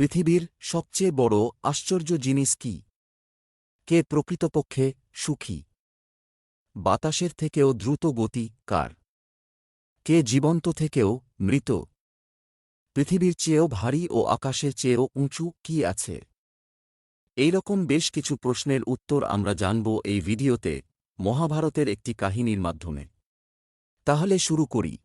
পৃথিবীর সবচেয়ে বড় আশ্চর্য জিনিস কি? কে প্রকৃতপক্ষে সুখী? বাতাসের থেকেও দ্রুত গতি কার? কে জীবন্ত থেকেও মৃত? পৃথিবীর চেয়েও ভারী ও আকাশের চেয়েও উঁচু কি আছে? এইরকম বেশ কিছু প্রশ্নের উত্তর আমরা জানব এই ভিডিওতে মহাভারতের একটি কাহিনীর মাধ্যমে। তাহলে শুরু করি।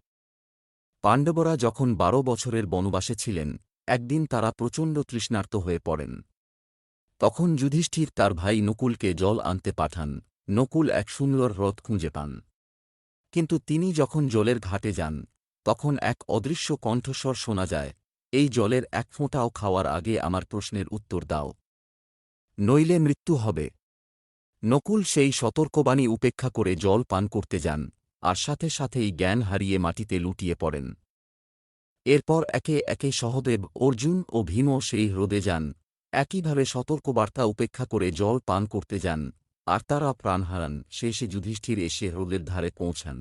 পাণ্ডবরা যখন বারো বছরের বনবাসে ছিলেন একদিন তারা প্রচণ্ড তৃষ্ণার্ত হয়ে পড়েন। তখন যুধিষ্ঠির তার ভাই নকুলকে জল আনতে পাঠান। নকুল এক সুন্দর হ্রদ খুঁজে পান। কিন্তু তিনি যখন জলের ঘাটে যান, তখন এক অদৃশ্য কণ্ঠস্বর শোনা যায়, এই জলের এক ফোঁটাও খাওয়ার আগে আমার প্রশ্নের উত্তর দাও। নইলে মৃত্যু হবে নকুল সেই সতর্কবাণী উপেক্ষা করে জল পান করতে যান, আর সাথে সাথেই জ্ঞান হারিয়ে মাটিতে লুটিয়ে পড়েন। এরপর একে একে সহদেব, অর্জুন ও ভীমও সেই হ্রদে যান। একইভাবে সতর্কবার্তা উপেক্ষা করে জল পান করতে যান, আর তারা প্রাণ হারান। শেষে যুধিষ্ঠির এসে হ্রদের ধারে পৌঁছান।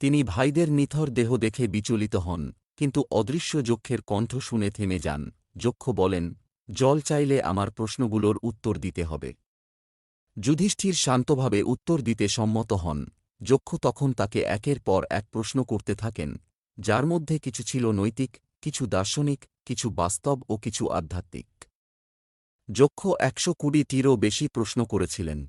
তিনি ভাইদের নিথর দেহ দেখে বিচলিত হন, কিন্তু অদৃশ্য যক্ষের কণ্ঠ শুনে থেমে যান। যক্ষ বলেন, জল চাইলে আমার প্রশ্নগুলোর উত্তর দিতে হবে। যুধিষ্ঠির শান্তভাবে উত্তর দিতে সম্মত হন। যক্ষ তখন তাকে একের পর এক প্রশ্ন করতে থাকেন যার মধ্যে কিছু ছিল নৈতিক, কিছু দার্শনিক, কিছু বাস্তব ও কিছু আধ্যাত্মিক। যক্ষ একশো কুড়িটিরও বেশি প্রশ্ন করেছিলেন।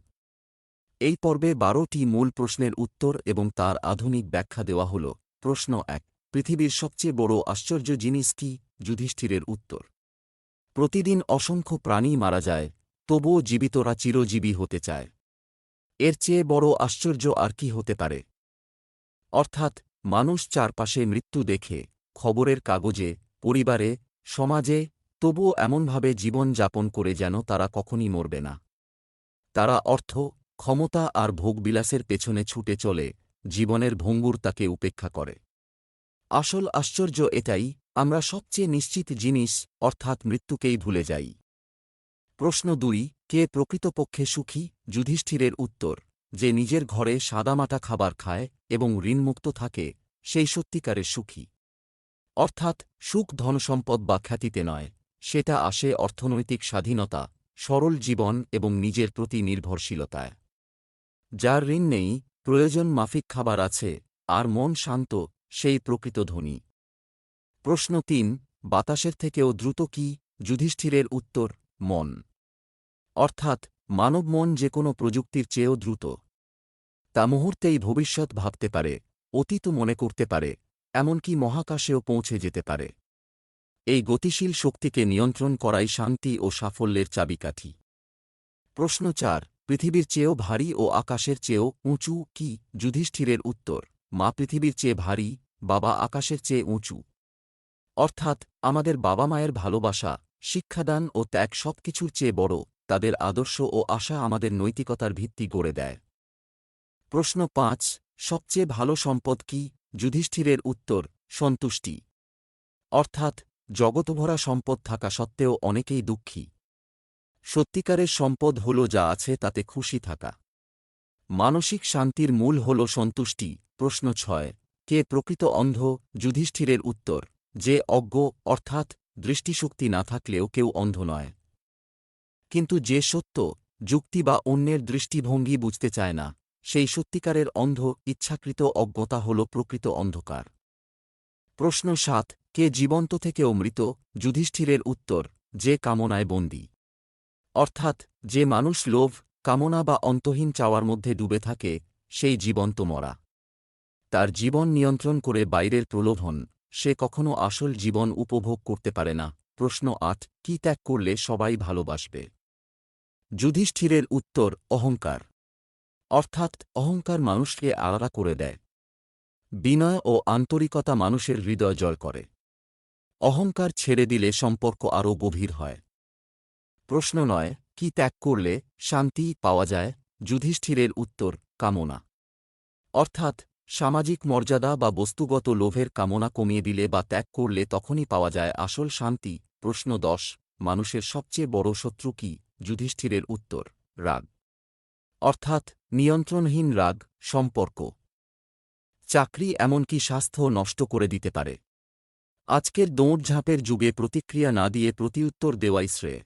এই পর্বে বারোটি মূল প্রশ্নের উত্তর এবং তার আধুনিক ব্যাখ্যা দেওয়া হল। প্রশ্ন এক, পৃথিবীর সবচেয়ে বড় আশ্চর্য জিনিস কি? যুধিষ্ঠিরের উত্তর। প্রতিদিন অসংখ্য প্রাণী মারা যায়, তবুও জীবিতরা চিরজীবী হতে চায়। এর চেয়ে বড় আশ্চর্য আর কি হতে পারে? অর্থাৎ মানুষ চারপাশে মৃত্যু দেখে, খবরের কাগজে, পরিবারে, সমাজে, তবুও এমনভাবে জীবন যাপন করে যেন তারা কখনই মরবে না। তারা অর্থ, ক্ষমতা আর ভোগবিলাসের পেছনে ছুটে চলে, জীবনের ভঙ্গুর তাকে উপেক্ষা করে। আসল আশ্চর্য এটাই, আমরা সবচেয়ে নিশ্চিত জিনিস, অর্থাৎ মৃত্যুকেই ভুলে যাই। প্রশ্ন দুই, কে প্রকৃতপক্ষে সুখী, যুধিষ্ঠিরের উত্তর? যে নিজের ঘরে সাদামাটা খাবার খায় এবং ঋণমুক্ত থাকে, সেই সত্যিকারের সুখী। অর্থাৎ, সুখ ধনসম্পদ বা খ্যাতিতে নয়, সেটা আসে অর্থনৈতিক স্বাধীনতা, সরল জীবন এবং নিজের প্রতি নির্ভরশীলতায়। যার ঋণ নেই, প্রয়োজন মাফিক খাবার আছে, আর মন শান্ত, সেই প্রকৃত ধনী। প্রশ্ন তিন, বাতাসের থেকেও দ্রুত কি, যুধিষ্ঠিরের উত্তর, মন। অর্থাৎ মানব মন যে কোনো প্রযুক্তির চেয়েও দ্রুত। তা মুহূর্তেই ভবিষ্যৎ ভাবতে পারে, অতীত মনে করতে পারে, এমনকি মহাকাশেও পৌঁছে যেতে পারে। এই গতিশীল শক্তিকে নিয়ন্ত্রণ করাই শান্তি ও সাফল্যের চাবিকাঠি। প্রশ্ন চার, পৃথিবীর চেয়েও ভারী ও আকাশের চেয়েও উঁচু কি যুধিষ্ঠিরের উত্তর, মা পৃথিবীর চেয়ে ভারী, বাবা আকাশের চেয়ে উঁচু। অর্থাৎ, আমাদের বাবা মায়ের ভালোবাসা, শিক্ষাদান ও ত্যাগ সবকিছুর চেয়ে বড়। তাদের আদর্শ ও আশা আমাদের নৈতিকতার ভিত্তি গড়ে দেয়। প্রশ্ন পাঁচ, সবচেয়ে ভালো সম্পদ কি? যুধিষ্ঠিরের উত্তর, সন্তুষ্টি। অর্থাৎ, জগতভরা সম্পদ থাকা সত্ত্বেও অনেকেই দুঃখী। সত্যিকারের সম্পদ হল যা আছে তাতে খুশি থাকা। মানসিক শান্তির মূল হল সন্তুষ্টি। প্রশ্ন ছয়, কে প্রকৃত অন্ধ? যুধিষ্ঠিরের উত্তর, যে অজ্ঞ, অর্থাৎ দৃষ্টিশক্তি না থাকলেও কেউ অন্ধ নয়। কিন্তু যে সত্য, যুক্তি বা অন্যের দৃষ্টিভঙ্গি বুঝতে চায় না, সেই সত্যিকারের অন্ধ, ইচ্ছাকৃত অজ্ঞতা হল প্রকৃত অন্ধকার। প্রশ্ন সাত, কে জীবন্ত থেকেও মৃত, যুধিষ্ঠিরের উত্তর, যে কামনায় বন্দী। অর্থাৎ, যে মানুষ লোভ, কামনা বা অন্তহীন চাওয়ার মধ্যে ডুবে থাকে, সেই জীবন্ত মরা। তার জীবন নিয়ন্ত্রণ করে বাইরের প্রলোভন, সে কখনো আসল জীবন উপভোগ করতে পারে না। প্রশ্ন আট, কি ত্যাগ করলে সবাই ভালোবাসবে? যুধিষ্ঠিরের উত্তর অহংকার। অর্থাৎ অহংকার মানুষকে আলাদা করে দেয়। বিনয় ও আন্তরিকতা মানুষের হৃদয় জয় করে। অহংকার ছেড়ে দিলে সম্পর্ক আরও গভীর হয়। প্রশ্ন নয়, কি ত্যাগ করলে শান্তি পাওয়া যায়? যুধিষ্ঠিরের উত্তর, কামনা। অর্থাৎ সামাজিক মর্যাদা বা বস্তুগত লোভের কামনা কমিয়ে দিলে বা ত্যাগ করলে তখনই পাওয়া যায় আসল শান্তি। প্রশ্ন দশ, মানুষের সবচেয়ে বড় শত্রু কি? যুধিষ্ঠিরের উত্তর, রাগ। অর্থাৎ নিয়ন্ত্রণহীন রাগ, সম্পর্ক। চাকরি এমনকি স্বাস্থ্য নষ্ট করে দিতে পারে। আজকের দৌড়ঝাঁপের যুগে প্রতিক্রিয়া না দিয়ে প্রতিউত্তর দেওয়াই শ্রেয়।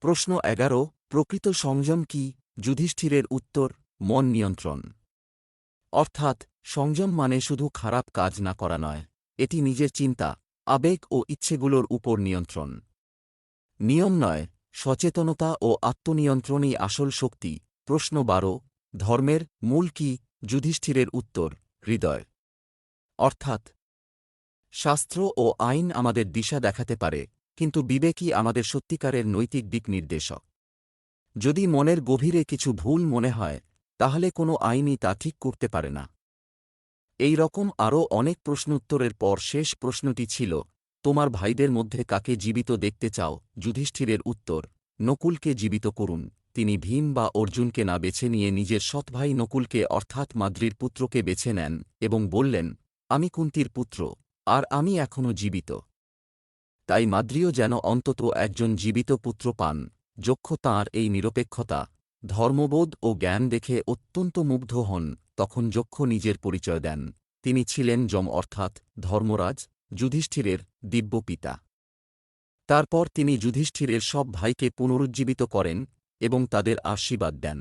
প্রশ্ন এগারো, প্রকৃত সংযম কি? যুধিষ্ঠিরের উত্তর, মন নিয়ন্ত্রণ। অর্থাৎ সংযম মানে শুধু খারাপ কাজ না করা নয়, এটি নিজের চিন্তা, আবেগ ও ইচ্ছেগুলোর উপর নিয়ন্ত্রণ। নিয়ম নয় সচেতনতা ও আত্মনিয়ন্ত্রণই আসল শক্তি। প্রশ্ন বারো, ধর্মের মূল কি? যুধিষ্ঠিরের উত্তর, হৃদয়। অর্থাৎ, শাস্ত্র ও আইন আমাদের দিশা দেখাতে পারে, কিন্তু বিবেকই আমাদের সত্যিকারের নৈতিক দিক নির্দেশক। যদি মনের গভীরে কিছু ভুল মনে হয়, তাহলে কোনো আইনই তা ঠিক করতে পারে না। এই রকম আরও অনেক প্রশ্নোত্তরের পর শেষ প্রশ্নটি ছিল তোমার ভাইদের মধ্যে কাকে জীবিত দেখতে চাও? যুধিষ্ঠিরের উত্তর, নকুলকে জীবিত করুন। তিনি ভীম বা অর্জুনকে না বেছে নিয়ে নিজের সৎ ভাই নকুলকে অর্থাৎ মাদ্রির পুত্রকে বেছে নেন এবং বললেন, আমি কুন্তির পুত্র, আর আমি এখনও জীবিত। তাই মাদ্রিও যেন অন্তত একজন জীবিত পুত্র পান। যক্ষ তাঁর এই নিরপেক্ষতা, ধর্মবোধ ও জ্ঞান দেখে অত্যন্ত মুগ্ধ হন। তখন যক্ষ নিজের পরিচয় দেন। তিনি ছিলেন যম অর্থাৎ ধর্মরাজ যুধিষ্ঠিরের দিব্য পিতা। তারপর তিনি যুধিষ্ঠিরের সব ভাইকে পুনরুজ্জীবিত করেন এবং তাদের আশীর্বাদ দেন।